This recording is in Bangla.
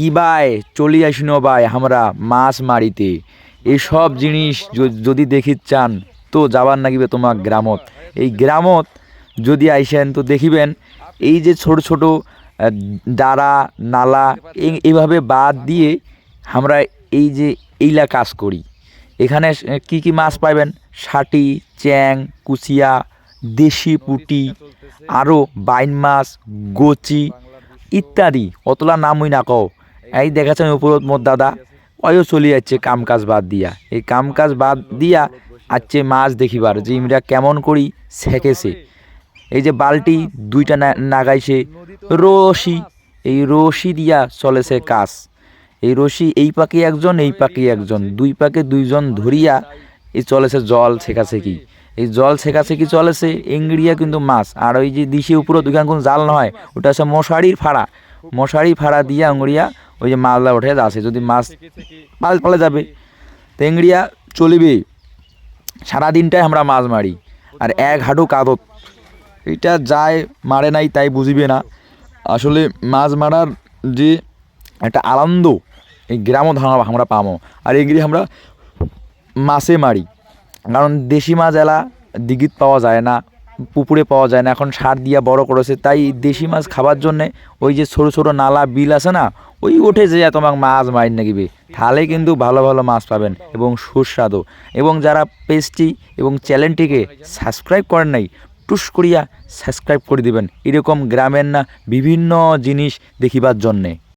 কি ভাই? চলি আসিন ভাই আমরা মাছ মারিতে। এইসব জিনিস যদি দেখি চান, তো যাবার নাগিবে তোমার গ্রামত। এই গ্রামত যদি আইসেন, তো দেখিবেন এই যে ছোট ছোট দাঁড়া, নালা এই- এইভাবে বাদ দিয়ে আমরা এই যে এইলা কাজ করি। এখানে কি কি মাছ পাইবেন? ষাটি চ্যাং, কুচিয়া, দেশি পুটি আরও বাইন মাছ, গোচি ইত্যাদি। অতলা নামই না কও। এই দেখাচ্ছেন উপরত মোর দাদা। অয়ও চলে যাচ্ছে কাম কাজ বাদ দিয়া। এই কাম কাজ বাদ দিয়া আচ্ছে মাছ দেখিবার যে ইমরা কেমন করি ছেকেছে এই যে বালটি দুইটা নাগাইছে, রশি। এই রশি দিয়া চলেছে কাজ। এই রশি এই পাকে একজন, এই পাকে একজন। দুই পাকে দুইজন ধরিয়া এই চলেছে জল ছেঁকাছেকি এই জল ছেঁকাছেকি চলেছে ইংড়িয়া কিন্তু মাছ। আর ওই যে দিশে উপরে দুখান কোন জাল নয়, ওটা হচ্ছে মশারির ফাড়া। মশারি ফাড়া দিয়া আঙড়িয়া ওই যে মালদা উঠে আসে যদি মাছ পাল পালে যাবে। তো ইংড়িয়া চলিবে। সারাদিনটাই আমরা মাছ মারি। আর এক হাঁটু কাদত। এটা যায় মারে নাই তাই বুঝিবে না। আসলে মাছ মারার যে একটা আনন্দ এই গ্রামও ধারণা আমরা পামো আর এগুলি আমরা মাছে মারি। কারণ দেশি মাছ এলা দিঘিত পাওয়া যায় না। পুকুরে পাওয়া যায় না এখন সার দিয়া বড় করেছে তাই দেশি মাছ খাবার জন্যে ওই যে ছোটো ছোটো নালা বিল আছে না ওই উঠে যে তোমার মাছ মারি নাকিবে তাহলে কিন্তু ভালো ভালো মাছ পাবেন এবং সুস্বাদু। এবং যারা পেজটি এবং চ্যানেলটিকে সাবস্ক্রাইব করেন নাই টুস করিয়া সাবস্ক্রাইব করে দিবেন। এরকম গ্রামের না বিভিন্ন জিনিস দেখিবার জন্যে।